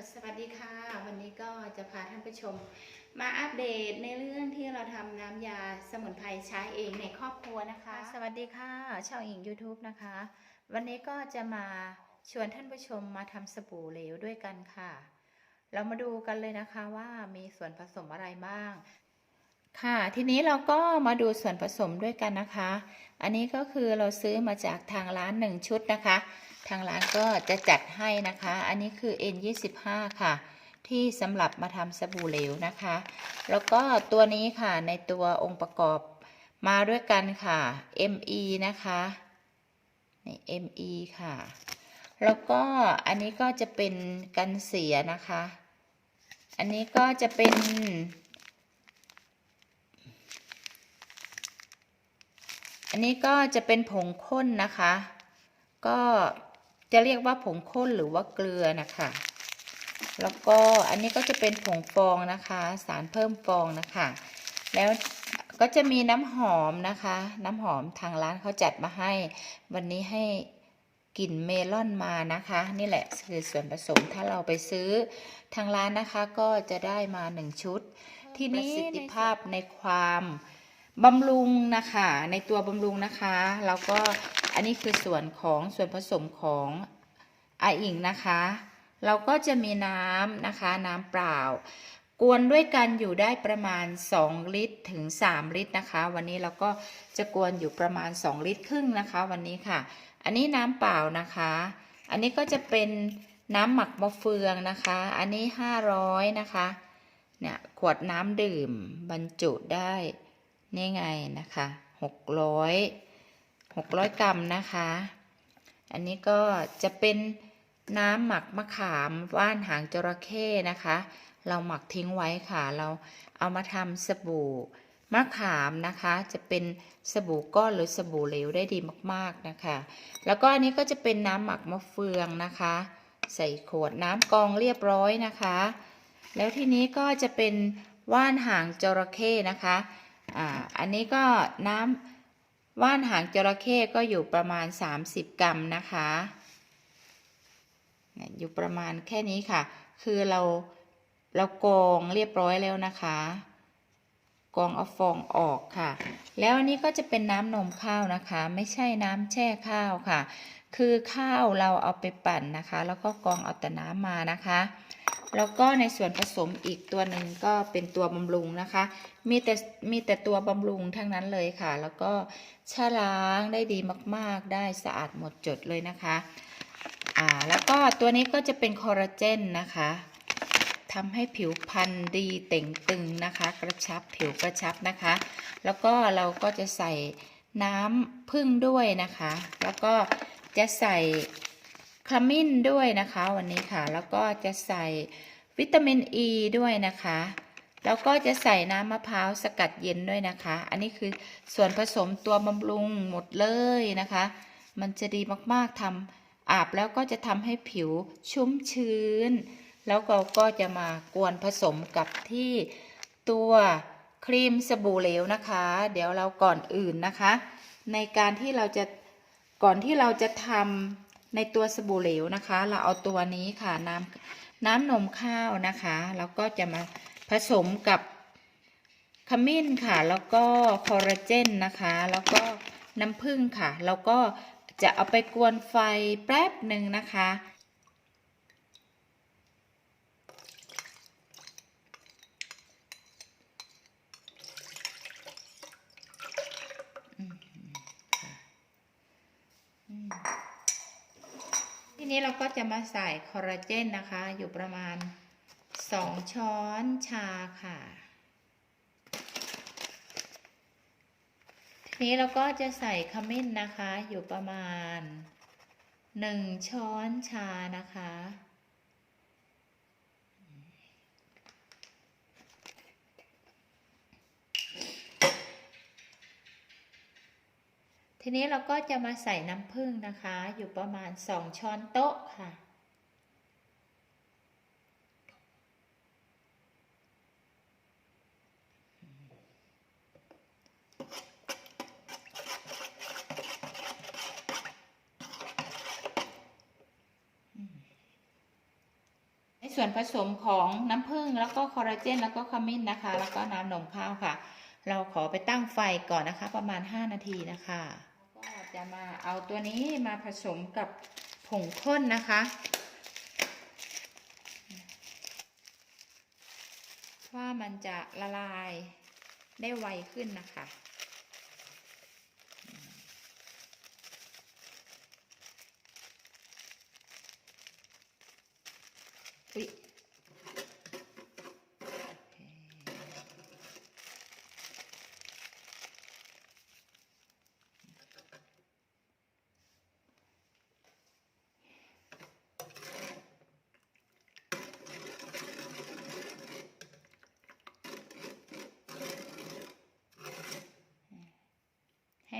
ค่ะสวัสดีค่ะ วันนี้ก็จะพาท่านผู้ชม มาอัปเดตในเรื่องที่เราทำน้ำยาสมุนไพรใช้เองในครอบครัวนะคะ สวัสดีค่ะชาวอิง YouTube นะคะ วันนี้ก็จะมาชวนท่านผู้ชมมาทำสบู่เหลวด้วยกันค่ะ เรามาดูกันเลยนะคะว่ามีส่วนผสมอะไรบ้าง ค่ะ ทีนี้เราก็มาดูส่วนผสมด้วยกันนะคะ อันนี้ก็คือเราซื้อมาจากทางร้านหนึ่งชุดนะคะ ทางร้านก็จะจัดให้นะคะ อันนี้คือ N25 ค่ะ ที่สำหรับมาทำสบู่เหลวนะคะ แล้วก็ตัวนี้ค่ะในตัวองค์ประกอบมาด้วยกันค่ะ ME นะคะใน ME ค่ะ แล้วก็อันนี้ก็จะเป็นกันเสียนะคะ อันนี้ก็จะเป็นอันนี้ก็จะเป็นผงข้นนะคะ ก็ จะเรียกว่าผงข้นหรือว่าเกลือนะคะ แล้วก็อันนี้ก็จะเป็นผงฟองนะคะ สารเพิ่มฟองนะคะ แล้วก็จะมีน้ำหอมนะคะ น้ำหอมทางร้านเขาจัดมาให้ วันนี้ให้กลิ่นเมลอนมานะคะ นี่แหละคือส่วนผสมถ้าเราไปซื้อทางร้านนะคะก็จะได้มาหนึ่งชุด ที่ประสิทธิภาพในความบำรุงนะคะ ในตัวบำรุงนะคะแล้วก็ อันนี้คือส่วนของส่วนผสมของอาอิงนะคะ เราก็จะมีน้ำนะคะ น้ำเปล่า กวนด้วยกันอยู่ได้ประมาณ 2 ลิตรถึง 3 ลิตรนะคะ วันนี้เราก็จะกวนอยู่ประมาณ 2 ลิตรครึ่งนะคะ วันนี้ค่ะ อันนี้น้ำเปล่านะคะ อันนี้ก็จะเป็นน้ำหมักมะเฟืองนะคะ อันนี้ 500 นะคะ เนี่ยขวดน้ำดื่มบรรจุได้นี่ไงนะคะ 600 600 กรัมนะคะ อันนี้ก็จะเป็นน้ำหมักมะขามว่านหางจระเข้นะคะ เราหมักทิ้งไว้ค่ะ เราเอามาทำสบู่มะขามนะคะ จะเป็นสบู่ก้อนหรือสบู่เหลวได้ดีมากๆนะคะ แล้วก็อันนี้ก็จะเป็นน้ำหมักมะเฟืองนะคะ ใส่ขวดน้ำกองเรียบร้อยนะคะ แล้วทีนี้ก็จะเป็นว่านหางจระเข้นะคะอ่าอันนี้ก็น้ำ ว่านหางจระเข้ก็อยู่ประมาณ 30 กรัมนะคะอยู่ประมาณแค่นี้ค่ะ คือเราเรากรองเรียบร้อยแล้วนะคะกรองเอาฟองออกค่ะ แล้วอันนี้ก็จะเป็นน้ำนมข้าวนะคะ ไม่ใช่น้ำแช่ข้าวค่ะ คือข้าวเราเอาไปปั่นนะคะ แล้วก็กรองเอาแต่น้ำมานะคะ แล้วก็ในส่วนผสมอีกตัวหนึ่งก็เป็นตัวบำรุงนะคะ มีแต่มีแต่ตัวบำรุงทั้งนั้นเลยค่ะ แล้วก็ชะล้างได้ดีมาก ๆ ได้สะอาดหมดจดเลยนะคะ อ่า แล้วก็ตัวนี้ก็จะเป็นคอลลาเจนนะคะทำให้ผิวพรรณดีเต่งตึงนะคะ กระชับผิวกระชับนะคะ แล้วก็เราก็จะใส่น้ำผึ้งด้วยนะคะ แล้วก็จะใส่ ขมิ้นด้วยนะคะวันนี้ค่ะ แล้วก็จะใส่วิตามินอ e ีด้วยนะคะ แล้วก็จะใส่น้ำมะพร้าวสกัดเย็นด้วยนะคะ อันนี้คือส่วนผสมตัวบำรุงหมดเลยนะคะ มันจะดีมากๆทำอาบแล้วก็จะทำให้ผิวชุ่มชื้น แล้วเราก็จะมากวนผสมกับที่ตัวครีมสบู่เหลวนะคะ เดี๋ยวเราก่อนอื่นนะคะ ในการที่เราจะก่อนที่เราจะทำ ในตัวสบู่เหลวนะคะ เราเอาตัวนี้ค่ะน้ำน้ำนมข้าวนะคะแล้วก็จะมาผสมกับขมิ้นค่ะ แล้วก็คอลลาเจนนะคะ แล้วก็น้ำผึ้งค่ะ แล้วก็จะเอาไปกวนไฟแป๊บหนึ่งนะคะ อืมค่ะอืมที นี้เราก็จะมาใส่คอลลาเจนนะคะ อยู่ประมาณสองช้อนชาค่ะ ทีนี้เราก็จะใส่ขมิ้นนะคะ อยู่ประมาณหนึ่งช้อนชานะคะ ทีนี้เราก็จะมาใส่น้ำผึ้งนะคะ อยู่ประมาณ 2 ช้อนโต๊ะค่ะ ในส่วนผสมของน้ำผึ้งแล้วก็คอลลาเจน แล้วก็ขมิ้นนะคะ แล้วก็น้ำนมข้าวค่ะ เราขอไปตั้งไฟก่อนนะคะ ประมาณ 5 นาทีนะคะ จะมาเอาตัวนี้มาผสมกับผงข้นนะคะ ว่ามันจะละลายได้ไวขึ้นนะคะ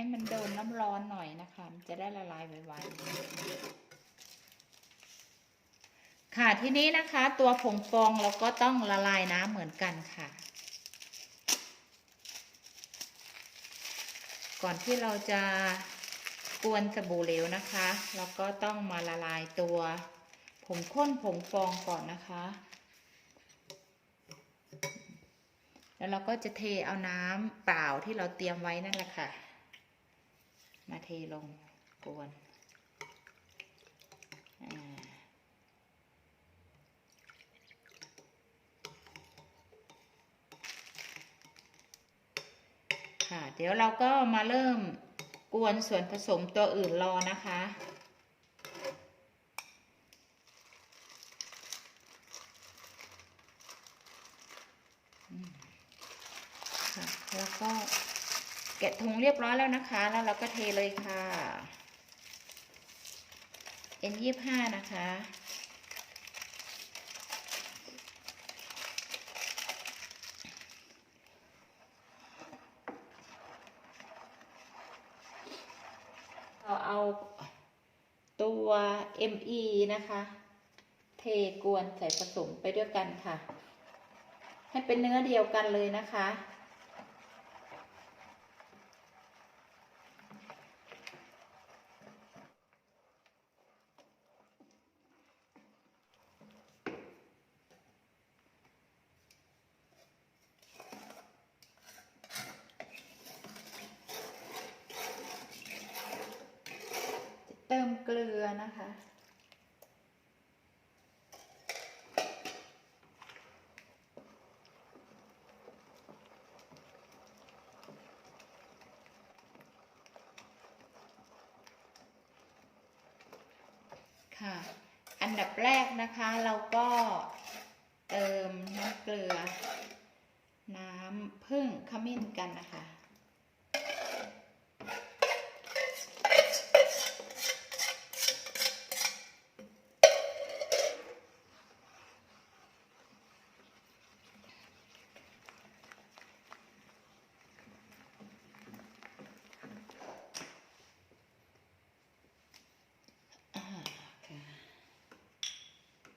ให้มันโดนน้ำร้อนหน่อยนะคะมันจะได้ละลายไวๆค่ะทีนี้นะคะ ตัวผงฟองเราก็ต้องละลายน้ำเหมือนกันค่ะ ก่อนที่เราจะกวนสบู่เหลวนะคะเราก็ต้องมาละลายตัวผงข้นผงฟองก่อนนะคะ แล้วเราก็จะเทเอาน้ำเปล่าที่เราเตรียมไว้นั่นแหละค่ะ มาเทลงกวนค่ะ เดี๋ยวเราก็มาเริ่มกวนส่วนผสมตัวอื่นรอนะคะ อืมค่ะ แล้วก็แกะ ถุงเรียบร้อยแล้วนะคะ แล้วเราก็เทเลยค่ะ N ยี่ห้านะคะ เราเอาตัว ME นะคะ เทกวนใส่ผสมไปด้วยกันค่ะ ให้เป็นเนื้อเดียวกันเลยนะคะเติมเกลือนะคะ ค่ะ อันดับแรกนะคะเราก็เติมน้ำเกลือ น้ำผึ้งขมิ้นกันนะคะ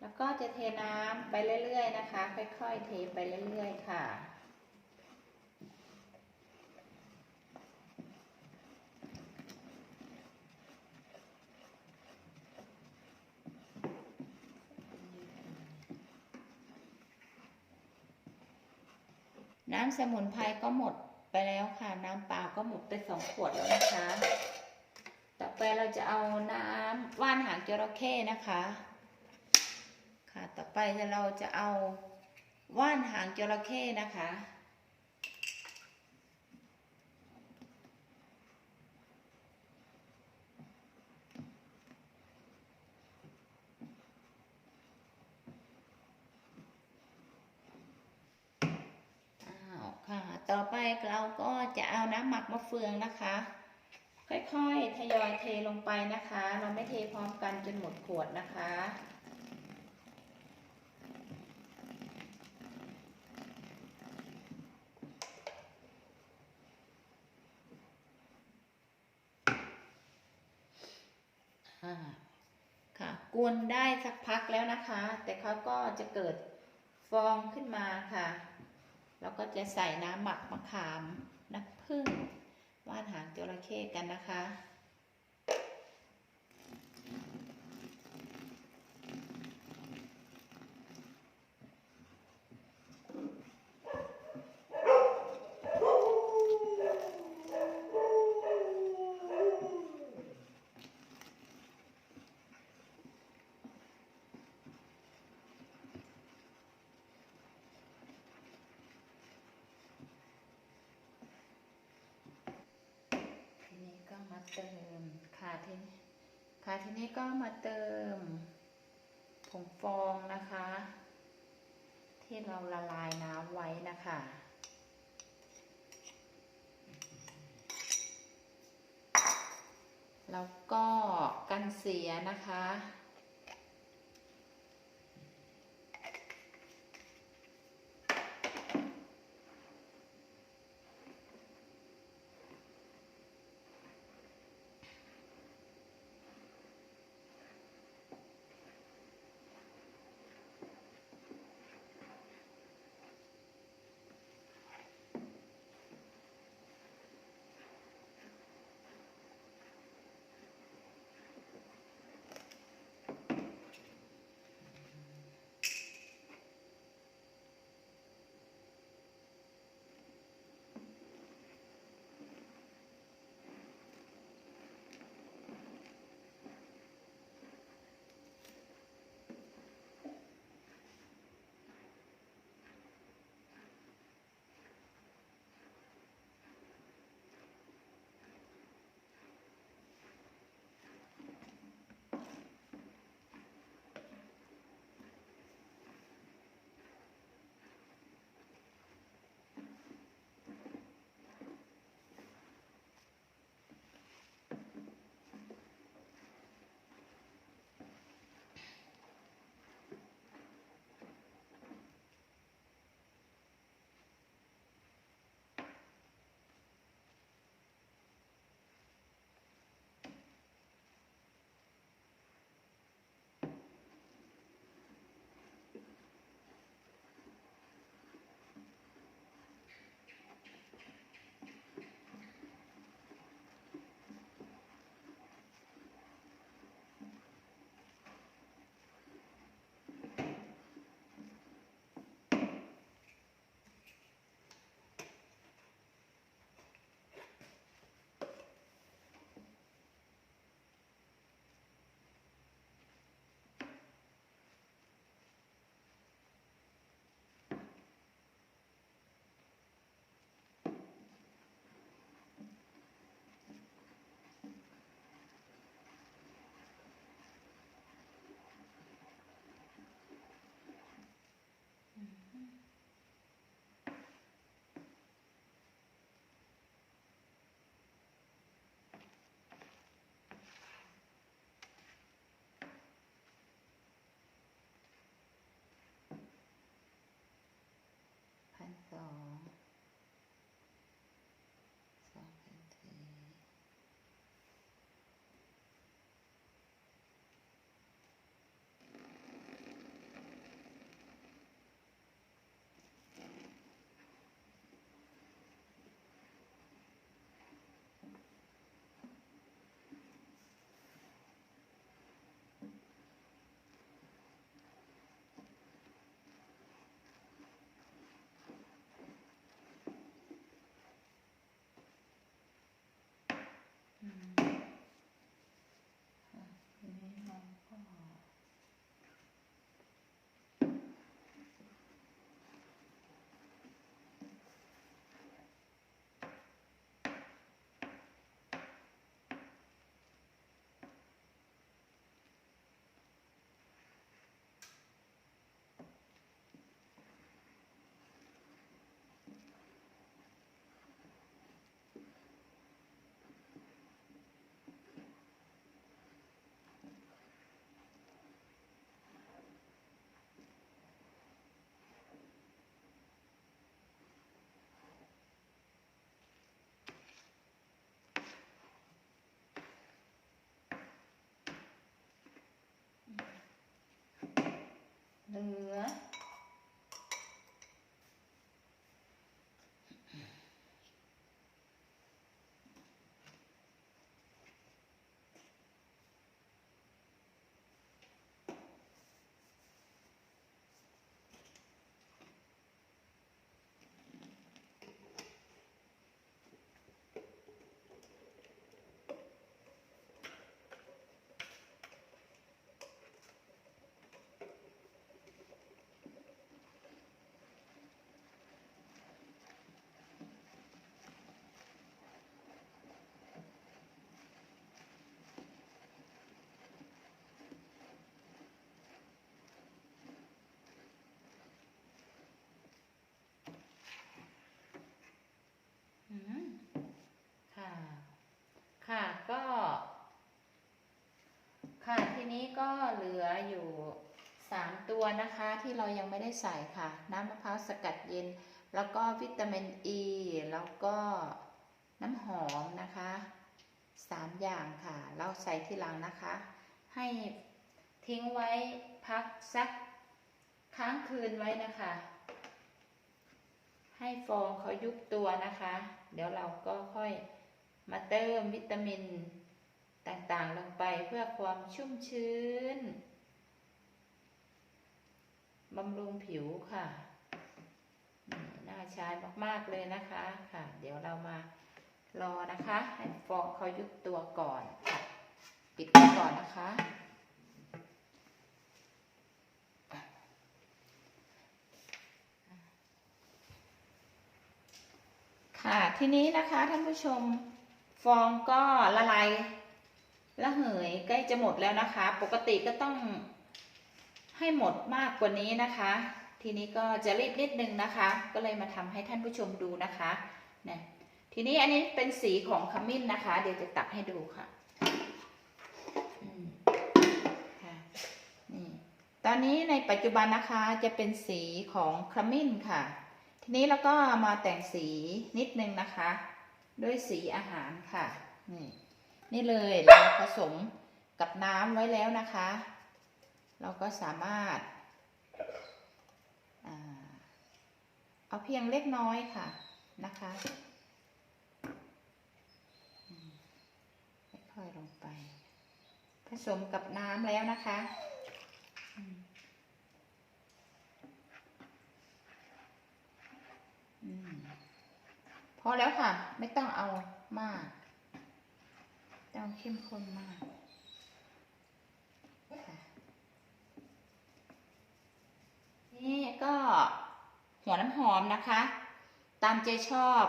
แล้วก็จะเทน้ำไปเรื่อยๆนะคะ ค่อยๆ เทไปเรื่อยๆ ค่ะน้ำสมุนไพรก็หมดไปแล้วค่ะ น้ำเปล่าก็หมดไปสองขวดแล้วนะคะ ต่อไปเราจะเอาน้ำว่านหางจระเข้นะคะค่ะ ต่อไปเราจะเอาว่านหางจระเข้นะคะอ้าวค่ะต่อไปเราก็จะเอาน้ำหมักมะเฟืองนะคะ ค่อยๆ ทยอยเทลงไปนะคะ เราไม่เทพร้อมกันจนหมดขวดนะคะ อ่าค่ะ ก วนได้สักพักแล้วนะคะ แต่เขาก็จะเกิดฟองขึ้นมาค่ะ แล้วก็จะใส่น้ำหมักมะขามน้ำผึ้งว่านหางจระเข้กันนะคะาเติมค่ะทีนี้ค่ะทีนี้ก็มาเติมผงฟองนะคะ ที่เราละลายน้ำไว้นะคะแล้วก็กันเสียนะคะ พั เก็เหลืออยู่สามตัวนะคะที่เรายังไม่ได้ใส่ค่ะ น้ำมะพร้าวสกัดเย็น แล้วก็วิตามินอ e, ีแล้วก็น้ำหอมนะคะสามอย่างค่ะ เราใส่ทีหลังนะคะ ให้ทิ้งไว้พักสักค้างคืนไว้นะคะ ให้ฟองเขายุบตัวนะคะ เดี๋ยวเราก็ค่อยมาเติมวิตามิน ต่างๆลงไปเพื่อความชุ่มชื้นบำรุงผิวค่ะ น่าใช้มากๆเลยนะคะค่ะ เดี๋ยวเรามารอนะคะ ให้ฟองเขายุบตัวก่อนค่ะ ปิดไว้ก่อนนะคะ ค่ะทีนี้นะคะท่านผู้ชมฟองก็ละลาย ละเหยใกล้จะหมดแล้วนะคะ ปกติก็ต้องให้หมดมากกว่านี้นะคะ ทีนี้ก็จะรีบนิดนึงนะคะ ก็เลยมาทำให้ท่านผู้ชมดูนะคะนี่ทีนี้อันนี้เป็นสีของขมิ้นนะคะ เดี๋ยวจะตักให้ดูค่ะนี่ตอนนี้ในปัจจุบันนะคะจะเป็นสีของขมิ้นค่ะ ทีนี้เราก็มาแต่งสีนิดนึงนะคะ ด้วยสีอาหารค่ะนี่ นี่เลยเราผสมกับน้ำไว้แล้วนะคะ เราก็สามารถอาเอาเพียงเล็กน้อยค่ะนะคะค่อยๆลงไป ผสมกับน้ำแล้วนะคะพอแล้วค่ะ ไม่ต้องเอามาก ไม่ต้องเข้มข้นมากนี่ก็หัวน้ำหอมนะคะ ตามใจชอบ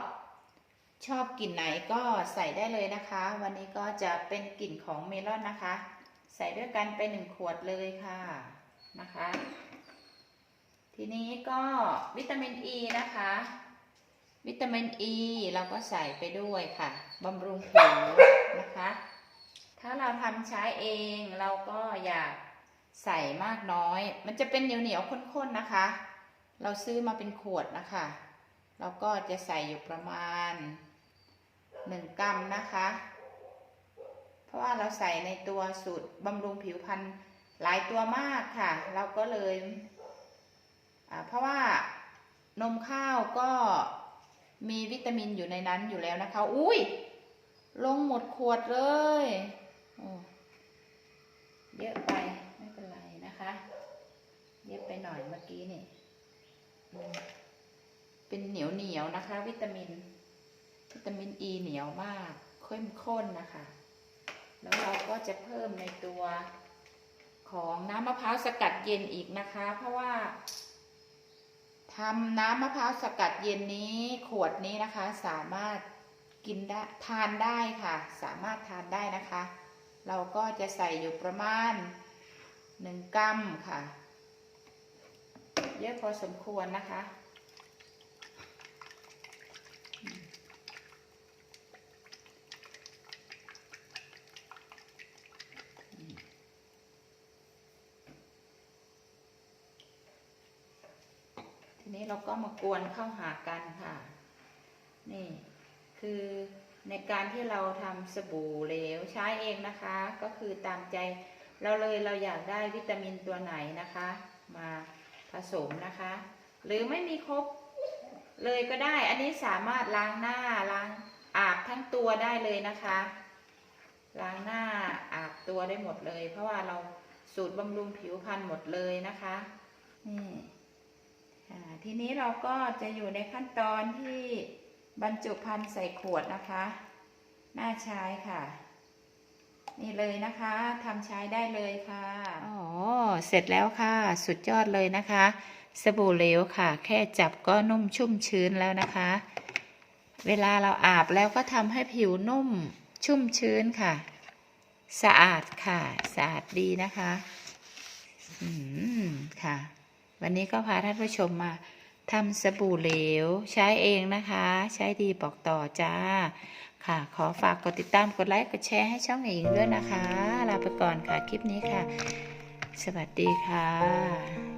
ชอบกลิ่นไหนก็ใส่ได้เลยนะคะ วันนี้ก็จะเป็นกลิ่นของเมลอนนะคะ ใส่ด้วยกันไปหนึ่งขวดเลยค่ะนะคะ ทีนี้ก็วิตามินอ e ีนะคะ วิตามินอ e ีเราก็ใส่ไปด้วยค่ะบำรุงผิวนะคะ ถ้าเราทำใช้เองเราก็อยากใส่มากน้อย มันจะเป็นเหนียวเหนียวๆข้นๆนะคะ เราซื้อมาเป็นขวดนะคะเราก็จะใส่อยู่ประมาณหนึ่งกรัมนะคะ เพราะว่าเราใส่ในตัวสูตรบำรุงผิวพรรณหลายตัวมากค่ะ เราก็เลยอ่าเพราะว่านมข้าวก็ มีวิตามินอยู่ในนั้นอยู่แล้วนะคะ อุ้ย ลงหมดขวดเลยเยอะไปไม่เป็นไรนะคะ เยอะไปหน่อยเมื่อกี้นี่ เป็นเหนียวเหนียวนะคะ วิตามิน วิตามินอ e ีเหนียวมากเข้มข้นนะคะ แล้วเราก็จะเพิ่มในตัวของน้ำมะพร้าวสกัดเย็นอีกนะคะ เพราะว่า ทำน้ำมะพร้าวสกัดเย็นนี้ขวดนี้นะคะ สามารถกินได้ทานได้ค่ะ สามารถทานได้นะคะ เราก็จะใส่อยู่ประมาณหนึ่งกรัมค่ะ เยอะพอสมควรนะคะ นี้เราก็มากวนเข้าหากันค่ะ นี่คือในการที่เราทำสบู่เหลวใช้เองนะคะ ก็คือตามใจเราเลยเราอยากได้วิตามินตัวไหนนะคะ มาผสมนะคะ หรือไม่มีครบเลยก็ได้ อันนี้สามารถล้างหน้าล้างอาบทั้งตัวได้เลยนะคะ ล้างหน้าอาบตัวได้หมดเลย เพราะว่าเราสูตรบำรุงผิวพรรณหมดเลยนะคะนี่อ่า ทีนี้เราก็จะอยู่ในขั้นตอนที่บรรจุภัณฑ์ใส่ขวดนะคะน่าใช้ค่ะ นี่เลยนะคะทำใช้ได้เลยค่ะ อ๋อ เสร็จแล้วค่ะ สุดยอดเลยนะคะ สบู่เหลวค่ะ แค่จับก็นุ่มชุ่มชื้นแล้วนะคะ เวลาเราอาบแล้วก็ทำให้ผิวนุ่มชุ่มชื้นค่ะ สะอาดค่ะ สะอาดดีนะคะ อืม ค่ะ วันนี้ก็พาท่านผู้ชมมาทำสบู่เหลว ใช้เองนะคะ ใช้ดีบอกต่อจ้า ค่ะ ขอฝากกดติดตามกดไลค์กดแชร์ให้ช่องหญิงด้วยนะคะ ลาไปก่อนค่ะคลิปนี้ค่ะ สวัสดีค่ะ